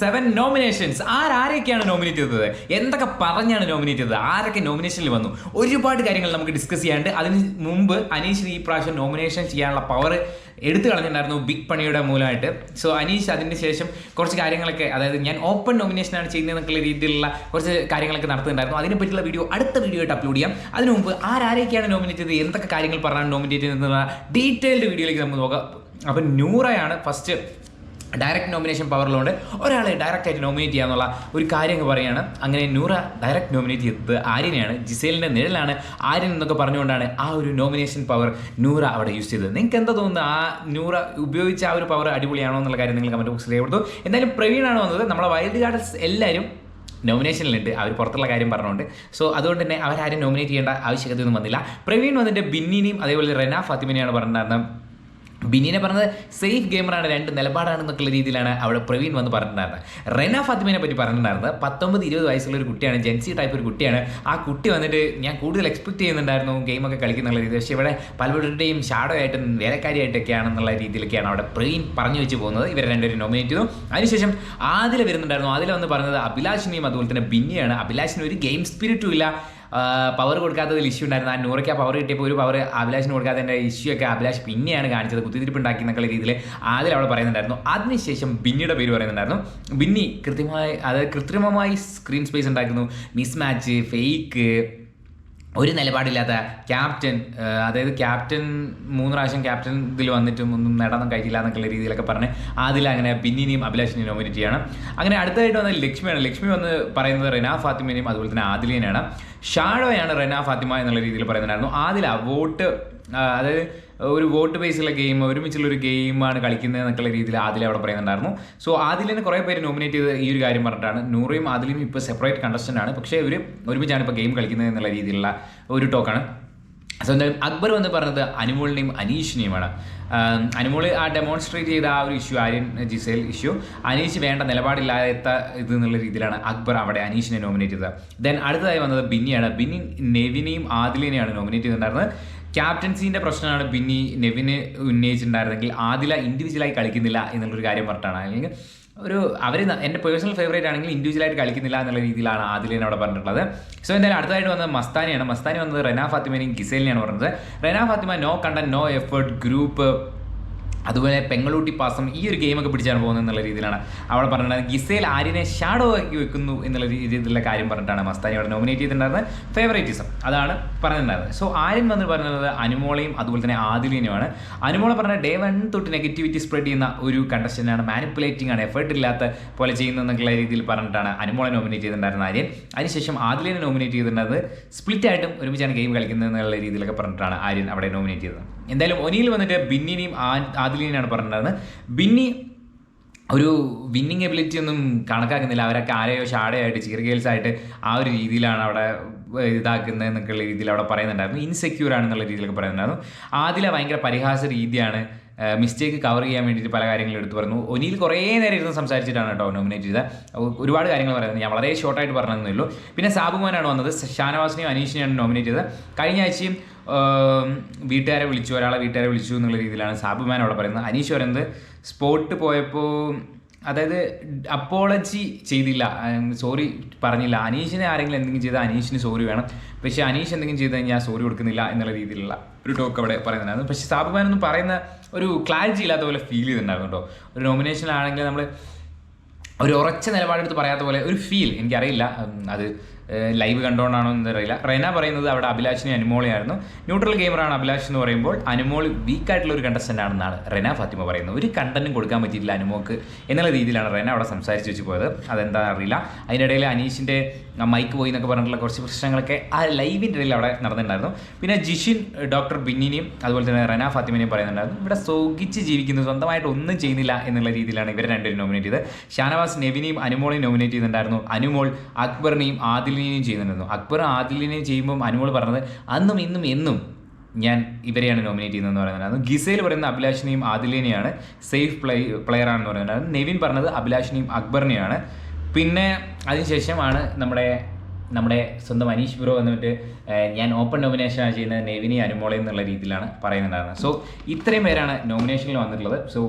Seven nominations ആരാരൊക്കെയാണ് nominate ചെയ്തത്? എന്തൊക്കെ പറഞ്ഞാണ് നോമിനേറ്റ് ചെയ്തത്? ആരൊക്കെ നോമിനേഷനിൽ വന്നു? ഒരുപാട് കാര്യങ്ങൾ നമുക്ക് ഡിസ്കസ് ചെയ്യാണ്ട് അതിന് മുമ്പ് അനീഷ് ഈ പ്രാവശ്യം നോമിനേഷൻ ചെയ്യാനുള്ള പവർ എടുത്തു കളഞ്ഞിട്ടുണ്ടായിരുന്നു ബിഗ് പണിയുടെ മൂലമായിട്ട്. സോ അനീഷ് അതിന് ശേഷം കുറച്ച് കാര്യങ്ങളൊക്കെ അതായത് ഞാൻ ഓപ്പൺ നോമിനേഷനാണ് ചെയ്യുന്നതെന്നുള്ള രീതിയിലുള്ള കുറച്ച് കാര്യങ്ങളൊക്കെ നടത്തുന്നുണ്ടായിരുന്നു. അതിനെ പറ്റിയുള്ള വീഡിയോ അടുത്ത വീഡിയോ ആയിട്ട് അപ്ലോഡ് ചെയ്യാം. അതിനു മുമ്പ് ആരാരൊക്കെയാണ് നോമിനേറ്റ് ചെയ്തത്? എന്തൊക്കെ കാര്യങ്ങൾ പറഞ്ഞാണ് നോമിനേറ്റ് ചെയ്തതെന്നുള്ള ഡീറ്റെയിൽഡ് വീഡിയോയിലേക്ക് നമുക്ക് നോക്കാം. അപ്പം നൂറയാണ് ഫസ്റ്റ് ഡയറക്റ്റ് നോമിനേഷൻ പവറിലുണ്ട് ഒരാളെ ഡയറക്റ്റായിട്ട് നോമിനേറ്റ് ചെയ്യാന്നുള്ള ഒരു കാര്യം പറയുകയാണ്. അങ്ങനെ നൂറ ഡയറക്റ്റ് നോമിനേറ്റ് ചെയ്തത് ആര്യനെയാണ്. ജിസേലിന്റെ നിഴലാണ് ആര്യൻ എന്നൊക്കെ പറഞ്ഞുകൊണ്ടാണ് ആ ഒരു നോമിനേഷൻ പവർ നൂറ അവിടെ യൂസ് ചെയ്തത്. നിങ്ങൾക്ക് എന്താ തോന്നുന്നത്? ആ നൂറ ഉപയോഗിച്ച ആ ഒരു പവർ അടിപൊളിയാണോ എന്നുള്ള കാര്യം നിങ്ങൾ കമന്റ് ബോക്സിൽ രേഖപ്പെടുത്തു. എന്തായാലും പ്രവീണാണ് വന്നത്. നമ്മളെ വൈൽഡ് ഗാർഡൻസ് എല്ലാവരും നോമിനേഷനിലുണ്ട് അവർ പുറത്തുള്ള കാര്യം പറഞ്ഞുകൊണ്ട്. സോ അതുകൊണ്ട് തന്നെ അവരാരും നോമിനേറ്റ് ചെയ്യേണ്ട ആവശ്യകതയൊന്നും വന്നില്ല. പ്രവീൺ വന്നിട്ട് ബിന്നിനെയും അതേപോലെ റെന ഫാത്തിമിനെയാണ് പറഞ്ഞിട്ടുണ്ടായിരുന്നത്. ബിന്നിനെ പറഞ്ഞത് സേഫ് ഗെയിമറാണ് രണ്ട് നിലപാടാണ് നിലപാടാണെന്നൊക്കെയുള്ള രീതിയിലാണ് അവിടെ പ്രവീൺ വന്ന് പറഞ്ഞിട്ടുണ്ടായിരുന്നത്. റെന ഫാത്തിമിനെ പറ്റി പറഞ്ഞിട്ടുണ്ടായിരുന്നത് പത്തൊമ്പത് ഇരുപത് വയസ്സുള്ള ഒരു കുട്ടിയാണ് ജെൻസി ടൈപ്പ് ഒരു കുട്ടിയാണ്. ആ കുട്ടി വന്നിട്ട് ഞാൻ കൂടുതൽ എക്സ്പെക്ട് ചെയ്യുന്നുണ്ടായിരുന്നു ഗെയിമൊക്കെ കളിക്കുന്നുള്ള രീതി പക്ഷേ ഇവിടെ പലവരുടെയും ഷാഡോ ആയിട്ടും വേലക്കാരിയായിട്ടൊക്കെയാണെന്നുള്ള രീതിയിലൊക്കെയാണ് അവിടെ പ്രവീൺ പറഞ്ഞു വെച്ച് പോകുന്നത്. ഇവരെ രണ്ടുപേരും നോമിനേറ്റ് ചെയ്തു. അതിനുശേഷം ആദില വരുന്നുണ്ടായിരുന്നു. ആദില വന്ന് പറഞ്ഞത് അഭിലാഷിനെയും അതുപോലെ തന്നെ ബിന്നിയാണ് അഭിലാഷിന് ഒരു ഗെയിം സ്പിരിറ്റും ഇല്ല. പവർ കൊടുക്കാത്തതിൽ ഇഷ്യൂ ഉണ്ടായിരുന്നു. ആ നൂറയ്ക്ക് ആ പവർ കിട്ടിയപ്പോൾ ഒരു പവർ അഭിലാഷിന് കൊടുക്കാത്തതിന്റെ ഇഷ്യൂ ഒക്കെ അഭിലാഷ് പിന്നെയാണ് കാണിച്ചത്. കുത്തിത്തിരിപ്പ് ഉണ്ടാക്കി എന്നുള്ള രീതിയിൽ ആദ്യം അവിടെ പറയുന്നുണ്ടായിരുന്നു. അതിനുശേഷം ബിന്നിയുടെ പേര് പറയുന്നുണ്ടായിരുന്നു. ബിന്നി കൃത്യമായി അതായത് കൃത്രിമമായി സ്ക്രീൻ സ്പേസ് ഉണ്ടാക്കുന്നു മിസ്മാച്ച് ഫേക്ക് ഒരു നിലപാടില്ലാത്ത ക്യാപ്റ്റൻ അതായത് ക്യാപ്റ്റൻ മൂന്ന് പ്രാവശ്യം ക്യാപ്റ്റൻ ഇതിൽ വന്നിട്ടും ഒന്നും നേടാൻ കഴിയില്ല എന്നൊക്കെയുള്ള രീതിയിലൊക്കെ പറഞ്ഞ് അതിൽ അങ്ങനെ ബിന്നിനെയും അഭിലാഷിനെയും നോമിനേറ്റ് ചെയ്യണം. അങ്ങനെ അടുത്തതായിട്ട് വന്ന ലക്ഷ്മിയാണ്. ലക്ഷ്മി വന്ന് പറയുന്നത് റെന ഫാത്തിമനെയും അതുപോലെ തന്നെ ആദിലിനെയാണ്. ഷാഡോയാണ് റെന ഫാത്തിമ എന്നുള്ള രീതിയിൽ പറയുന്നുണ്ടായിരുന്നു. ആദില വോട്ട് അതായത് ഒരു വോട്ട് ബേസുള്ള ഗെയിം ഒരുമിച്ചുള്ള ഒരു ഗെയിമാണ് കളിക്കുന്നത് എന്നൊക്കെയുള്ള രീതിയിൽ ആദിൽ അവിടെ പറയുന്നുണ്ടായിരുന്നു. സോ ആദിലിനെ കുറേ പേര് നോമിനേറ്റ് ചെയ്ത് ഈ ഒരു കാര്യം പറഞ്ഞിട്ടാണ്. നൂറയും ആദിലും ഇപ്പോൾ സെപ്പറേറ്റ് കണ്ടസ്റ്റന്റ് ആണ്. പക്ഷേ ഇവർ ഒരുമിച്ചാണ് ഇപ്പോൾ ഗെയിം കളിക്കുന്നത് എന്നുള്ള രീതിയിലുള്ള ഒരു ടോക്കാണ് സോ എന്തായാലും അക്ബർ വന്ന് പറഞ്ഞത് അനുമോളിനെയും അനീഷിനെയുമാണ്. അനുമോൾ ആ ഡെമോൺസ്ട്രേറ്റ് ചെയ്ത ആ ഒരു issue Aryan Gisele issue Anish വേണ്ട നിലപാടില്ലാത്ത ഇത് എന്നുള്ള രീതിയിലാണ് അക്ബർ അവിടെ അനീഷിനെ നോമിനേറ്റ് ചെയ്തത്. ദെൻ അടുത്തതായി വന്നത് ബിന്നിയാണ്. ബിന്നി നെവിനെയും ആദിലിനെയാണ് നോമിനേറ്റ് ചെയ്തിട്ടുണ്ടായിരുന്നത്. ക്യാപ്റ്റൻസിന്റെ പ്രശ്നമാണ് ബിന്നി നെവിന് ഉന്നയിച്ചിട്ടുണ്ടായിരുന്നെങ്കിൽ ആദില ഇൻഡിവിജ്വലായി കളിക്കുന്നില്ല എന്നുള്ളൊരു കാര്യം പറഞ്ഞിട്ടാണ്. അല്ലെങ്കിൽ ഒരു അവർ എന്റെ പേഴ്സണൽ ഫേവറേറ്റ് ആണെങ്കിൽ ഇൻഡിവിജ്വലായിട്ട് കളിക്കുന്നില്ല എന്നുള്ള രീതിയിലാണ് ആദിലിനെ അവിടെ പറഞ്ഞിട്ടുള്ളത്. സോ എന്തായാലും അടുത്തതായിട്ട് വന്നത് മസ്താനിയാണ്. മസ്താനി വന്നത് റെന ഫാത്തിമേനെയും ഗിസേലിനെയാണ് പറഞ്ഞത്. Rena Fathima no content no effort group അതുപോലെ പെങ്ങളൂട്ടി പാസം ഈ ഒരു ഗെയിമൊക്കെ പിടിച്ചാണ് പോകുന്നത് എന്നുള്ള രീതിയിലാണ് അവിടെ പറഞ്ഞിട്ടുള്ളത് ഗിസേൽ ആര്യനെ ഷാഡോ ആക്കി വെക്കുന്നു എന്നുള്ള രീതിയിലുള്ള കാര്യം പറഞ്ഞിട്ടാണ് മസ്താനി അവിടെ നോമിനേറ്റ് ചെയ്തിട്ടുണ്ടായിരുന്നത്. ഫേവറേറ്റിസം അതാണ് പറഞ്ഞിട്ടുണ്ടായിരുന്നത്. സോ ആര്യൻ വന്ന് പറഞ്ഞത് അനുമോളയും അതുപോലെ തന്നെ ആദിലിനുമാണ് അനുമോള പറഞ്ഞ ഡേ വൺ തൊട്ട് നെഗറ്റിവിറ്റി സ്പ്രെഡ് ചെയ്യുന്ന ഒരു കണ്ടസ്റ്റന്റാണ് മാനിപ്പുലേറ്റിംഗ് ആണ്. എഫേർട്ട് ഇല്ലാത്ത പോലെ ചെയ്യുന്നതെന്നുള്ള രീതിയിൽ പറഞ്ഞിട്ടാണ് അനുമോളെ നോമിനേറ്റ് ചെയ്തിട്ടുണ്ടായിരുന്ന ആര്യൻ. അതിനുശേഷം ആദിലിനെ നോമിനേറ്റ് ചെയ്തിട്ടുണ്ടായിരുന്നത് സ്പ്ലിറ്റ് ആയിട്ടും ഒരുമിച്ചാണ് ഗെയിം കളിക്കുന്നത് എന്നുള്ള രീതിയിലൊക്കെ പറഞ്ഞിട്ടാണ് ആര്യൻ അവിടെ നോമിനേറ്റ് ചെയ്തത്. എന്തായാലും ഒനിയിൽ വന്നിട്ട് ബിന്നിനെയും ആദിലിനെയാണ് പറഞ്ഞിട്ടുണ്ടായിരുന്നത്. ബിന്നി ഒരു വിന്നിങ് എബിലിറ്റി ഒന്നും കണക്കാക്കുന്നില്ല. അവരൊക്കെ ആരെയോ ഷാഡയായിട്ട് ചീർ ഗേൾസ് ആയിട്ട് ആ ഒരു രീതിയിലാണ് അവിടെ ഇതാക്കുന്നത് എന്നൊക്കെയുള്ള രീതിയിൽ അവിടെ പറയുന്നുണ്ടായിരുന്നു. ഇൻസെക്യൂർ ആണെന്നുള്ള രീതിയിലൊക്കെ പറയുന്നുണ്ടായിരുന്നു. ആദില ഭയങ്കര പരിഹാസ രീതിയാണ് മിസ്റ്റേക്ക് കവർ ചെയ്യാൻ വേണ്ടിയിട്ട് പല കാര്യങ്ങളും എടുത്തു പറഞ്ഞു ഒനിയിൽ കുറേ നേരം ഇരുന്ന് സംസാരിച്ചിട്ടാണ് കേട്ടോ നോമിനേറ്റ് ചെയ്തത്. ഒരുപാട് കാര്യങ്ങൾ പറയുന്നത് ഞാൻ വളരെ ഷോർട്ടായിട്ട് പറഞ്ഞതേ ഉള്ളൂ. പിന്നെ സാബുമാനാണ് വന്നത്. ഷാനവാസിനെയും അനീഷിനെയാണ് നോമിനേറ്റ് ചെയ്തത്. കഴിഞ്ഞ ആഴ്ചയും വീട്ടുകാരെ വിളിച്ചു ഒരാളെ വീട്ടുകാരെ വിളിച്ചു എന്നുള്ള രീതിയിലാണ് സാബുമാൻ അവിടെ പറയുന്നത്. അനീഷ് പറയുന്നത് സ്പോട്ട് പോയപ്പോൾ അതായത് അപ്പോളജി ചെയ്തില്ല. സോറി പറഞ്ഞില്ല. അനീഷിനെ ആരെങ്കിലും എന്തെങ്കിലും ചെയ്താൽ അനീഷിന് സോറി വേണം. പക്ഷേ അനീഷ് എന്തെങ്കിലും ചെയ്ത് കഴിഞ്ഞാൽ സോറി കൊടുക്കുന്നില്ല എന്നുള്ള രീതിയിലുള്ള ഒരു ടോക്ക് അവിടെ പറയുന്നുണ്ടായിരുന്നു. പക്ഷേ സാബുമാൻ ഒന്നും പറയുന്ന ഒരു ക്ലാരിറ്റി ഇല്ലാത്ത പോലെ ഫീൽ ചെയ്തിട്ടുണ്ടായിരുന്നു കേട്ടോ. ഒരു നോമിനേഷനിലാണെങ്കിൽ നമ്മൾ ഒരു ഉറച്ച നിലപാടെടുത്ത് പറയാത്ത പോലെ ഒരു ഫീൽ എനിക്കറിയില്ല. അത് ലൈവ് കണ്ടുകൊണ്ടാണോ എന്നറിയില്ല റെന പറയുന്നത് അവിടെ അഭിലാഷിനെ അനുമോളിയായിരുന്നു. ന്യൂട്രൽ ഗെയിമറാണ് അഭിലാഷ് എന്ന് പറയുമ്പോൾ അനുമോൾ വീക്കായിട്ടുള്ള ഒരു കണ്ടസ്റ്റന്റ് ആണെന്നാണ് റെന ഫാത്തിമ പറയുന്നത്. ഒരു കണ്ടന്റും കൊടുക്കാൻ പറ്റിയില്ല അനുമോക്ക് എന്നുള്ള രീതിയിലാണ് റെന അവിടെ സംസാരിച്ച് വെച്ച് പോയത് അതെന്താ അറിയില്ല. അതിനിടയിൽ അനീഷിന്റെ മൈക്ക് പോയി എന്നൊക്കെ പറഞ്ഞിട്ടുള്ള കുറച്ച് പ്രശ്നങ്ങളൊക്കെ ആ ലൈവിന്റെ ഇടയിൽ അവിടെ നടന്നിട്ടുണ്ടായിരുന്നു. പിന്നെ ജിഷിൻ ഡോക്ടർ ബിന്നിനെയും അതുപോലെ തന്നെ റെന ഫാത്തിമിനെയും പറയുന്നുണ്ടായിരുന്നു. ഇവിടെ സൗഖിച്ച് ജീവിക്കുന്നു സ്വന്തമായിട്ട് ഒന്നും ചെയ്യുന്നില്ല എന്നുള്ള രീതിയിലാണ് ഇവരെ രണ്ടുപേരും നോമിനേറ്റ് ചെയ്തത്. ഷാനവാസ് നെവിനെയും അനുമോളെയും നോമിനേറ്റ് ചെയ്തിട്ടുണ്ടായിരുന്നു. അനുമോൾ അക്ബറിനെയും ആദിൽ ആദിലിനെയും ചെയ്യുന്നുണ്ടെന്നും? അക്ബർ ആദിലിനെയും ചെയ്യുമ്പോൾ അനുമോൾ പറഞ്ഞത് അന്നും ഇന്നും എന്നും ഞാൻ ഇവരെയാണ് നോമിനേറ്റ് ചെയ്യുന്നതെന്ന് പറയുന്നത് ഗിസയിൽ പറയുന്ന അഭിലാഷിനെയും ആദിലിനെയാണ് സേഫ് പ്ലേ പ്ലെയർ ആണെന്ന് പറയുന്നത് നെവിൻ പറഞ്ഞത് അഭിലാഷിനെയും അക്ബറിനെയാണ്. പിന്നെ അതിനുശേഷമാണ് നമ്മുടെ നമ്മുടെ സ്വന്തം അനീഷ് ബ്രോ എന്നിട്ട് ഞാൻ ഓപ്പൺ നോമിനേഷനാണ് ചെയ്യുന്നത് നെവിനി അനുമോളെ എന്നുള്ള രീതിയിലാണ് പറയുന്നുണ്ടായിരുന്നത്. സോ ഇത്രയും പേരാണ് നോമിനേഷനിൽ വന്നിട്ടുള്ളത്. സോ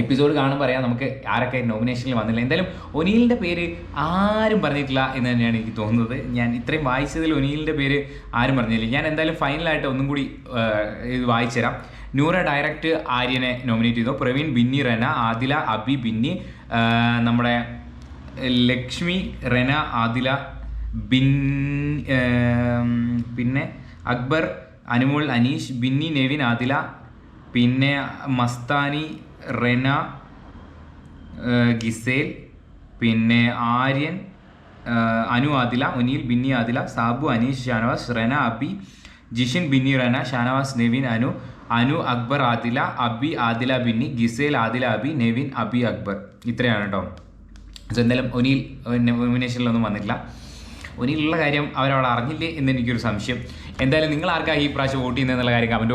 എപ്പിസോഡ് കാണുമ്പോൾ പറയാം. നമുക്ക് ആരൊക്കെ നോമിനേഷനിൽ വന്നില്ല. എന്തായാലും ഒനീലിന്റെ പേര് ആരും പറഞ്ഞിട്ടില്ല എന്ന് തന്നെയാണ് എനിക്ക് തോന്നുന്നത്. ഞാൻ ഇത്രയും വായിച്ചതിൽ ഒനീലിന്റെ പേര് ആരും പറഞ്ഞില്ല. ഞാൻ എന്തായാലും ഫൈനലായിട്ട് ഒന്നും കൂടി ഇത് വായിച്ചു തരാം. നൂറ ഡയറക്റ്റ് ആര്യനെ നോമിനേറ്റ് ചെയ്തു. പ്രവീൺ ബിന്നി റെന ആദില അബി ബിന്നി നമ്മുടെ ലക്ഷ്മി റെന ആദില ബിൻ പിന്നെ അക്ബർ അനുമോൾ അനീഷ് ബിന്നി നെവിൻ ആദില പിന്നെ മസ്താനി റെന ഗിസേൽ പിന്നെ ആര്യൻ അനു ആദില ഒനീൽ ബിന്നി ആദില സാബു അനീഷ് ഷാനവാസ് റെന അബി ജിഷിൻ ബിന്നി റെന ഷാനവാസ് നെവിൻ അനു അനു അക്ബർ ആദില അബി ആദില ബിന്നി ഗിസേൽ ആദില അബി നെവിൻ അബി അക്ബർ. ഇത്രയാണ് കേട്ടോ സോ എന്തായാലും ഒനീൽ നോമിനേഷനിലൊന്നും വന്നിട്ടില്ല. ഒനിയിലുള്ള കാര്യം അവരവിടെ അറിഞ്ഞില്ലേ എന്ന് എനിക്കൊരു സംശയം. എന്തായാലും നിങ്ങൾ ആർക്കാണ് ഈ പ്രാവശ്യം വോട്ട് ചെയ്യുന്നത് എന്നുള്ള കാര്യം കമന്റ്